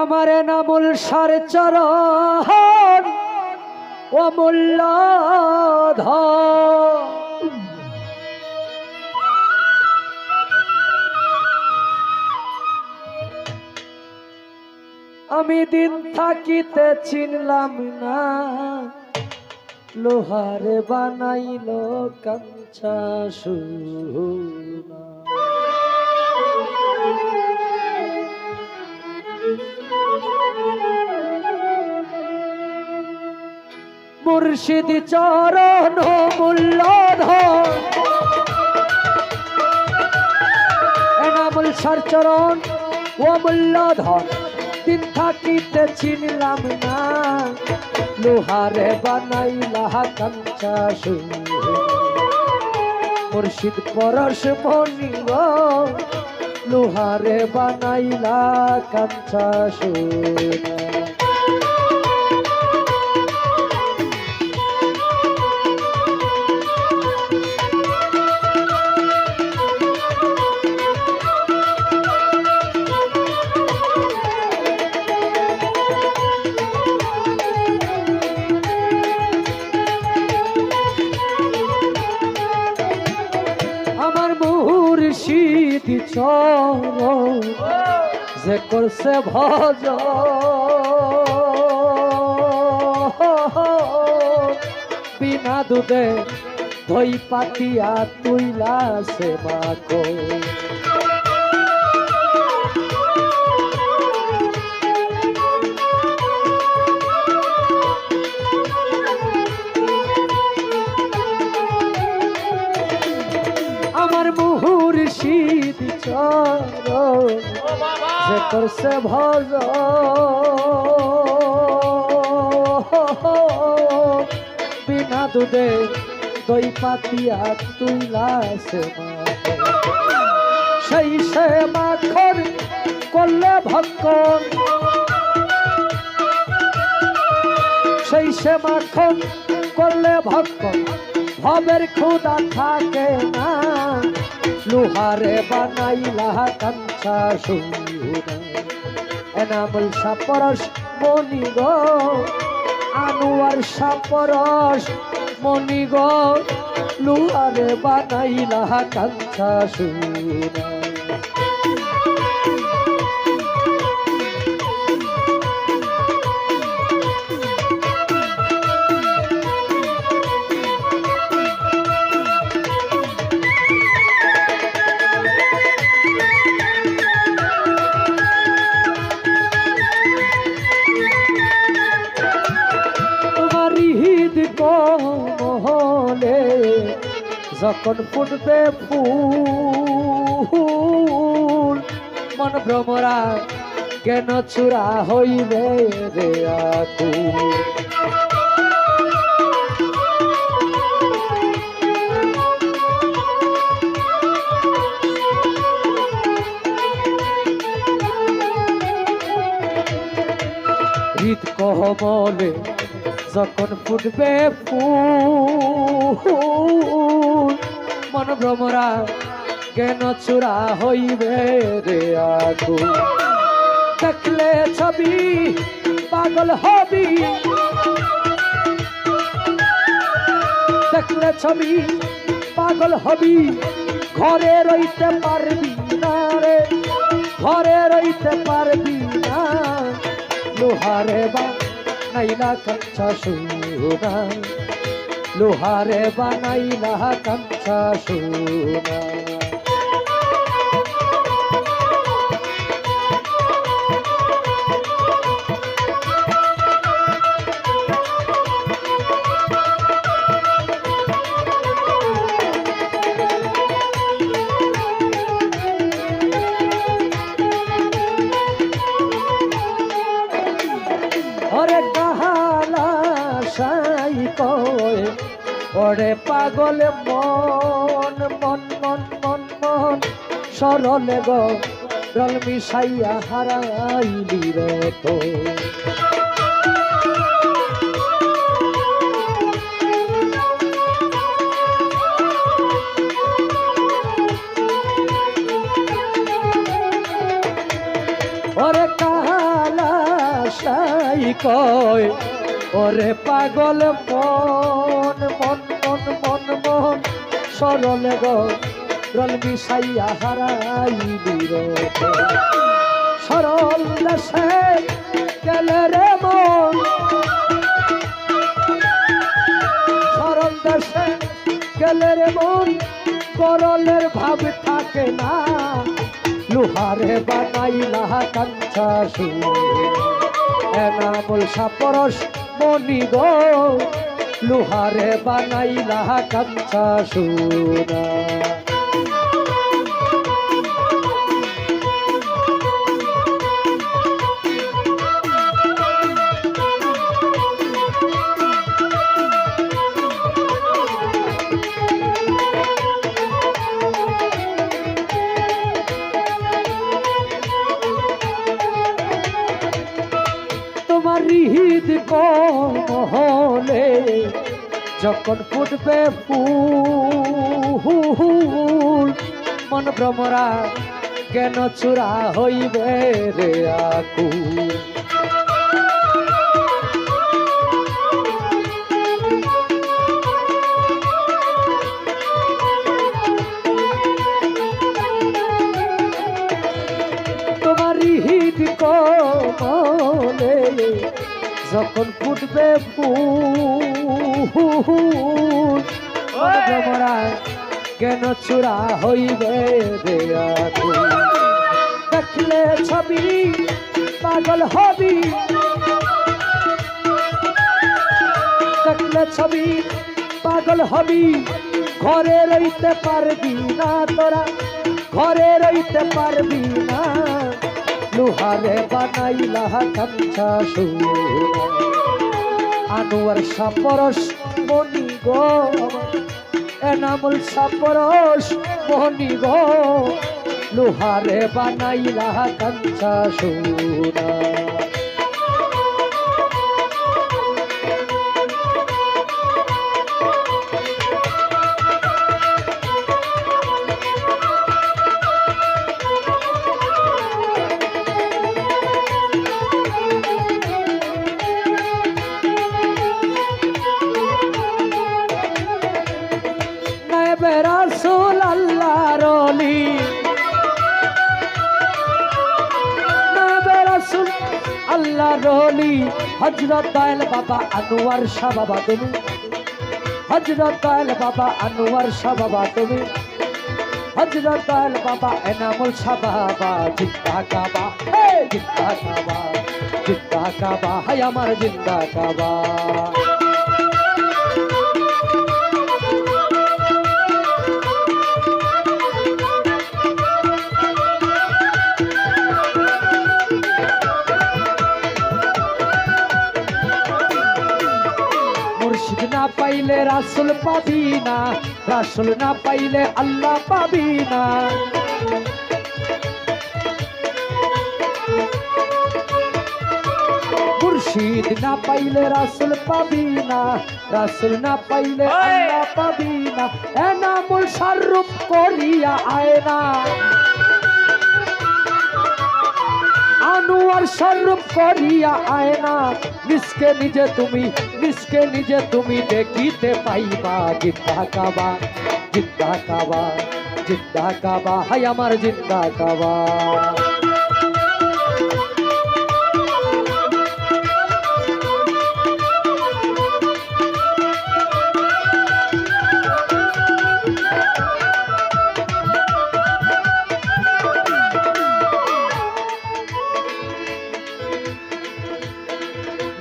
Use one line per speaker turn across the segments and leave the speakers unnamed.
আমার নামুল সার চরণ অমূল্য আমি দিন থাকিতে চিনলাম না লোহারে বানাইল কাঞ্চা সুনা মুর্শিদ চরণ মূল্যধন। এনামুল সার চরণ ও মূল্যধন। দিন থাকিতে চিনলাম না। লোহারে বানাইলা কাঞ্চা মুর্শিদ পরশ মনিব লোহারে বানাইলা কাঞ্চা সুনা মুর্শিদ চর যে করছে ভজ। বিনা দুধে দই পাতিয়া তুইলা সেবা কর। করছে ভজ। বিনা দুধে দই পাতিয়া তুইলা সে সেই সে মাখন করলে ভক্ষণ। সেই সে মাখন করলে ভক্ষণ। ভবের ক্ষুদা থাকে না। লোহারে বানাইলা কাঞ্চা সুরা। এনামুল সাপরস মনিগ আনোয়ার সাপরস মনিগ লুয়ারে বানাইলা কাঞ্চা সুরা। যখন ফুটবে ফুল মন ভ্রমরা জ্ঞান চূড়া হইবে রে আকুল? হৃদ যখন ফুটবে ফুল মন ভ্রমরা জ্ঞান চূড়া হইবে দেখলে ছবি, পাগল হবি। দেখলে ছবি, পাগল হবি। ঘরে রইতে পারবি না রে, ঘরে রইতে পারবি না। লোহারে বা নাইলা কাঞ্চা সোনা লোহারে বানাইলা কাঞ্চা সোনা। সরলে গো, রল মিশাইয়া হারাইলি রে তো। ওরে কাহালা কয়, ওরে পাগল মন মন মন মন মন সরল গো রল মিশাইয়া হারাই বিরত সরল দেশে গেলে রে মন। সরল দেশে গেলে রে মন করলের ভাব থাকে না। লোহারে বানাইলা কাঞ্চা এনামুল সাপরস মনি গো। লোহারে বানাইলা কাঞ্চা সুনা যখন ফুটবে ফুল মন ভ্রমরা কেন চূড়া হইবে রে আকুল? যখন ফুটবে ফুল কেন চূড়া হইবে দেখলে ছবি পাগল হবি দেখলে ছবি পাগল হবি ঘরে রইতে পারবি না তোরা ঘরে রইতে পারবি না লোহারে বানাইলা কাঞ্চা আনোয়ার সাপরস মনি গো। এনামুল সাপরস মনি গো। লোহারে বানাইলা কাঞ্চা সুরা। আল্লাহর রলি হজরত দয়াল বাবা আনোয়ার শাহ বাবা তুমি। হজরত দয়াল বাবা আনোয়ার শাহ বাবা তুমি। হজরত দয়াল বাবা এনামুল শাহ বাবা, জিন্দা কাবা। হে জিন্দা কাবা জিন্দা কাবা, হায় আমার জিন্দা কাবা। রাসুল পাবি না রাসুল না পাইলে আল্লাহ পাবি না মুর্শিদ না পাইলে রাসুল পাবি না রাসুল না পাইলে আল্লাহ পাবি না এনামুল করিয়া আয় না আনোয়ার স্বরূপ করিয়া আয়না নিষ্কে নিজে তুমি নিষ্কে নিজে তুমি দেখিতে পাইবা জিন্দা কাবা জিন্দা কাবা জিন্দা কাবা হাই আমার জিন্দা কাবা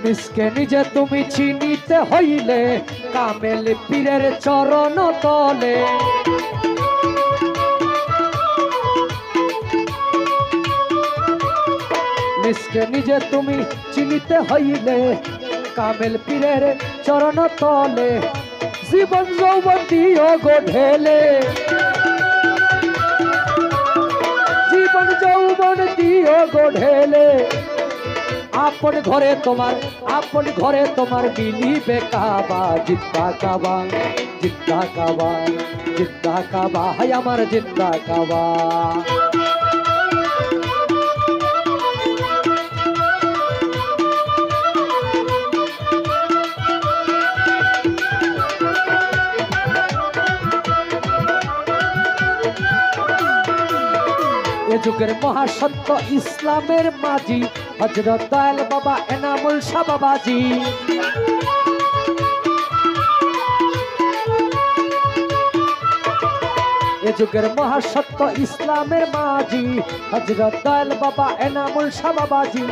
নিষ্কে নিজে তুমি চিনিতে হইলে, কামেল পীরের চরণ তলে। নিষ্কে নিজে তুমি চিনিতে হইলে, কামেল পীরের চরণ তলে। জীবন যৌবন দিও গো ঢেলে। জীবন যৌবন দিও গো আপন ঘরে তোমার, আপন ঘরে তোমার মিলিবে কাবা জিদ্দা কাবা জিদ্দা কাবা জিদ্দা কাবা। হায় আমার জিদ্দা কাবা। যুগের মহাসত্য ইসলামের মাঝি হজরত দয়াল বাবা, এনামুল শাহ বাবাজি এ যুগের মহাসত্য ইসলামের মাঝি, হজরত দয়াল বাবা, এনামুল শাহ বাবাজি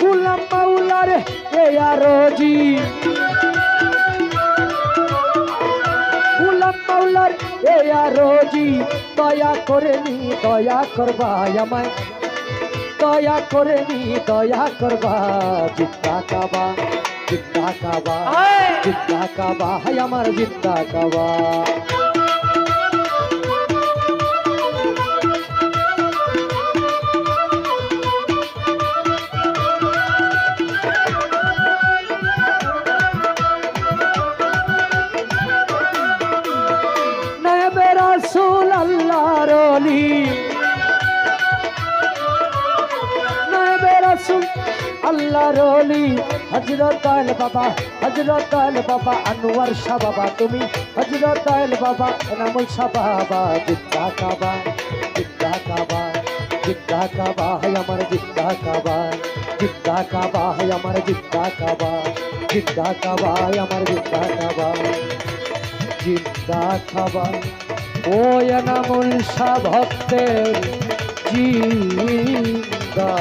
গুলাম মাউলার এ আরজি। গুলাম মাওলার এ রোজি দয়া করে নি, দয়া করবা আমায়। দয়া করে নি দয়া করবা Jeddah Kaaba Jeddah Kaaba Jeddah Kaaba high আমার জিদ্দা কাবা। ওলি হযরত আল বাবা, হযরত আল বাবা, আনোয়ার শাহ বাবা, তুমি হযরত আল বাবা, এনামুল শাহ বাবা, জিদ্দা কাবা জিদ্দা কাবা জিদ্দা কাবা, হায় আমার জিদ্দা কাবা জিদ্দা কাবা, হায় আমার জিদ্দা কাবা জিদ্দা কাবা, হায় আমার জিদ্দা কাবা জিন্দা খাবার ও এনামুল শাহ ভক্তের জিন্দা